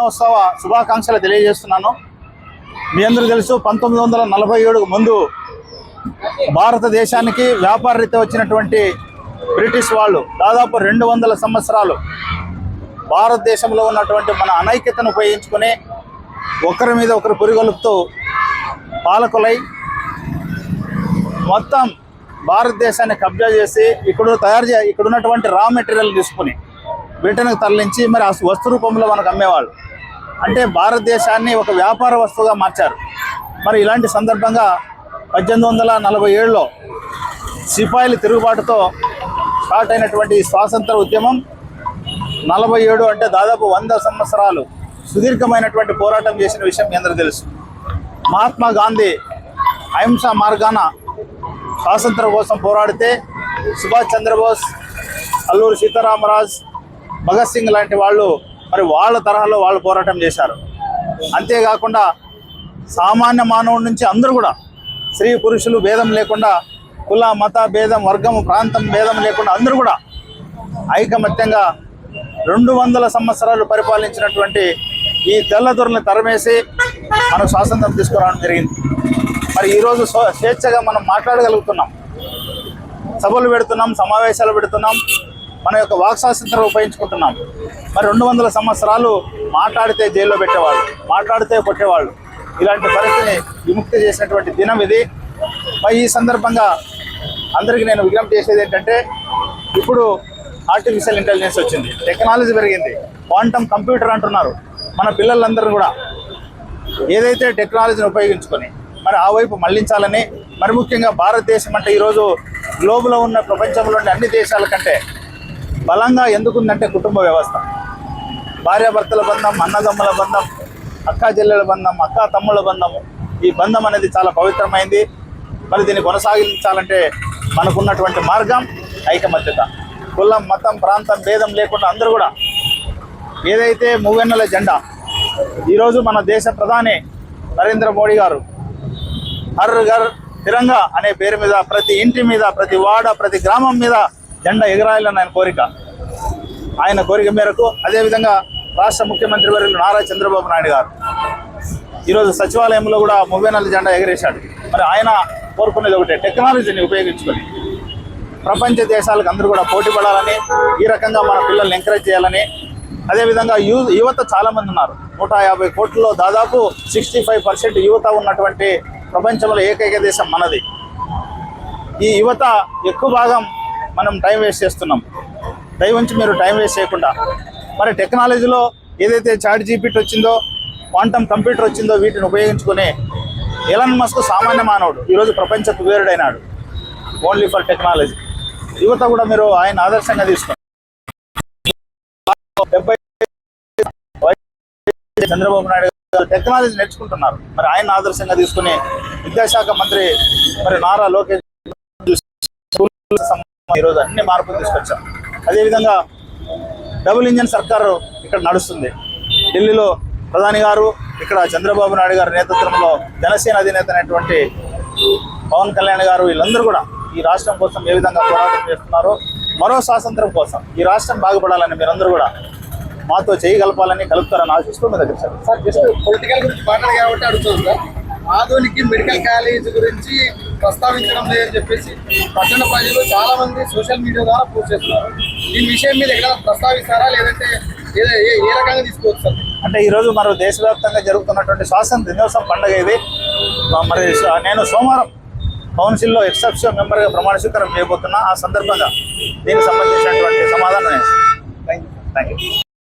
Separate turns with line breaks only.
దినోత్సవ శుభాకాంక్షలు తెలియజేస్తున్నాను. మీ అందరూ తెలుసు పంతొమ్మిది వందల నలభై ఏడుకు ముందు భారతదేశానికి వ్యాపార రీత్యా వచ్చినటువంటి బ్రిటిష్ వాళ్ళు దాదాపు రెండు వందల సంవత్సరాలు భారతదేశంలో ఉన్నటువంటి మన అనైక్యతను ఉపయోగించుకొని ఒకరి మీద ఒకరు పురిగొలుపుతూ పాలకులై మొత్తం భారతదేశాన్ని కబ్జా చేసి ఇక్కడ తయారు చే ఇక్కడ ఉన్నటువంటి రా మెటీరియల్ తీసుకుని బ్రిటన్కి తరలించి మరి ఆ వస్తు రూపంలో మనకు అమ్మేవాళ్ళు. అంటే భారతదేశాన్ని ఒక వ్యాపార వస్తువుగా మార్చారు. మరి ఇలాంటి సందర్భంగా పద్దెనిమిది వందల నలభై ఏడులో సిపాయిల తిరుగుబాటుతో స్టార్ట్ అయినటువంటి స్వాతంత్ర ఉద్యమం నలభై ఏడు అంటే దాదాపు వంద సంవత్సరాలు సుదీర్ఘమైనటువంటి పోరాటం చేసిన విషయం మీ అందరూ తెలుసు. మహాత్మా గాంధీ అహింస మార్గాన స్వాతంత్రం కోసం పోరాడితే సుభాష్ చంద్రబోస్ అల్లూరు సీతారామరాజ్ భగత్ సింగ్ లాంటి వాళ్ళు మరి వాళ్ళ తరహాలో వాళ్ళు పోరాటం చేశారు. అంతేకాకుండా సామాన్య మానవుడి నుంచి అందరూ కూడా స్త్రీ పురుషులు భేదం లేకుండా కుల మత భేదం వర్గం ప్రాంతం భేదం లేకుండా అందరూ కూడా ఐకమత్యంగా రెండు వందల సంవత్సరాలు పరిపాలించినటువంటి ఈ తెల్లదొరలను తరమేసి మనం స్వాతంత్రం తీసుకురావడం జరిగింది. మరి ఈరోజు స్వ- స్వేచ్ఛగా మనం మాట్లాడగలుగుతున్నాం. సభలు పెడుతున్నాం సమావేశాలు పెడుతున్నాం. మన యొక్క వాక్ స్వాతంత్రం ఉపయోగించుకుంటున్నాం. మరి రెండు వందల సంవత్సరాలు మాట్లాడితే జైల్లో పెట్టేవాళ్ళు మాట్లాడితే కొట్టేవాళ్ళు. ఇలాంటి పరిస్థితిని విముక్తి చేసినటువంటి దినం ఇది. మరి ఈ సందర్భంగా అందరికీ నేను విజ్ఞప్తి చేసేది ఏంటంటే ఇప్పుడు ఆర్టిఫిషియల్ ఇంటెలిజెన్స్ వచ్చింది. టెక్నాలజీ పెరిగింది. క్వాంటమ్ కంప్యూటర్ అంటున్నారు. మన పిల్లలందరూ కూడా ఏదైతే టెక్నాలజీని ఉపయోగించుకొని మరి ఆ వైపు మళ్ళించాలని మరి ముఖ్యంగా భారతదేశం అంటే ఈరోజు గ్లోబులో ఉన్న ప్రపంచంలోని అన్ని దేశాల కంటే బలంగా ఎందుకుందంటే కుటుంబ వ్యవస్థ. భార్యాభర్తల బంధం అన్నదమ్ముల బంధం అక్కా చెల్లెల బంధం అక్కా తమ్ముళ్ళ బంధం. ఈ బంధం అనేది చాలా పవిత్రమైంది. మరి దీన్ని కొనసాగించాలంటే మనకున్నటువంటి మార్గం ఐకమత్యత. కులం మతం ప్రాంతం భేదం లేకుండా అందరూ కూడా ఏదైతే మూవెన్నెల జెండా ఈరోజు మన దేశ ప్రధాని నరేంద్ర మోడీ గారు హర్ ఘర్ తిరంగా అనే పేరు మీద ప్రతి ఇంటి మీద ప్రతి వాడ ప్రతి గ్రామం మీద జెండా ఎగరాయాలని ఆయన కోరిక. ఆయన కోరిక మేరకు అదేవిధంగా రాష్ట్ర ముఖ్యమంత్రి వర్యులు నారా చంద్రబాబు నాయుడు గారు ఈరోజు సచివాలయంలో కూడా మువ్వెనెల జెండా ఎగరేశాడు. మరి ఆయన కోరుకునేది ఒకటే టెక్నాలజీని ఉపయోగించుకొని. ప్రపంచ దేశాలకు అందరూ కూడా పోటీ పడాలని ఈ రకంగా మన పిల్లల్ని ఎంకరేజ్ చేయాలని. అదేవిధంగా యూ యువత చాలామంది ఉన్నారు. నూట యాభై కోట్లలో దాదాపు సిక్స్టీ ఫైవ్ పర్సెంట్ యువత ఉన్నటువంటి ప్రపంచంలో ఏకైక దేశం మనది. ఈ యువత ఎక్కువ భాగం మనం టైం వేస్ట్ చేస్తున్నాం. దయవుంచి మీరు టైం వేస్ట్ చేయకుండా మరి టెక్నాలజీలో ఏదైతే చాట్ జీపీటీ వచ్చిందో క్వాంటమ్ కంప్యూటర్ వచ్చిందో వీటిని ఉపయోగించుకుని ఎలన్ మస్క్ సామాన్య మానవుడు ఈరోజు ప్రపంచ కుబేరుడైనాడు. ఓన్లీ ఫర్ టెక్నాలజీ యువత కూడా మీరు ఆయన ఆదర్శంగా తీసుకోండి డెబ్బై చంద్రబాబు నాయుడు గారు టెక్నాలజీ నేర్చుకుంటున్నారు. మరి ఆయన ఆదర్శంగా తీసుకుని విద్యాశాఖ మంత్రి మరి నారా లోకేష్ ఈరోజు అన్ని మార్పులు తీసుకొచ్చాం. అదేవిధంగా డబుల్ ఇంజన్ సర్కారు ఇక్కడ నడుస్తుంది. ఢిల్లీలో ప్రధాని గారు ఇక్కడ చంద్రబాబు నాయుడు గారి నేతృత్వంలో జనసేన అధినేత అయినటువంటి పవన్ కళ్యాణ్ గారు వీళ్ళందరూ కూడా ఈ రాష్ట్రం కోసం ఏ విధంగా పోరాటం చేస్తున్నారో మరో స్వాతంత్రం కోసం ఈ రాష్ట్రం బాగుపడాలని మీరందరూ కూడా మాతో చేయగలపాలని కలుపుతారని ఆశిస్తూ మీ దగ్గర సార్.
సార్ జస్ట్ పొలిటికల్ గురించి మాట్లాడాలి కాబట్టి అడుగుతుంది సార్. ఆధునిక మెడికల్ కాలేజ్ గురించి ప్రస్తావించడం లేదని చెప్పేసి పట్టణ ప్రజలు చాలా మంది సోషల్ మీడియా ద్వారా పోస్ట్ చేస్తున్నారు. ఈ విషయం మీద ఎక్కడ ప్రస్తావిస్తారా? లేదంటే ఏ- ఏ రకంగా తీసుకోవచ్చు
అంటే ఈరోజు మరి దేశవ్యాప్తంగా జరుగుతున్నటువంటి స్వాతంత్ర దినోత్సవం పండుగ ఇది. మరి నేను సోమవారం కౌన్సిల్లో ఎక్సెప్షన్ మెంబర్గా ప్రమాణ స్వీకారం చేయబోతున్నా. ఆ సందర్భంగా దీనికి సంబంధించినటువంటి సమాధానం థ్యాంక్ యూ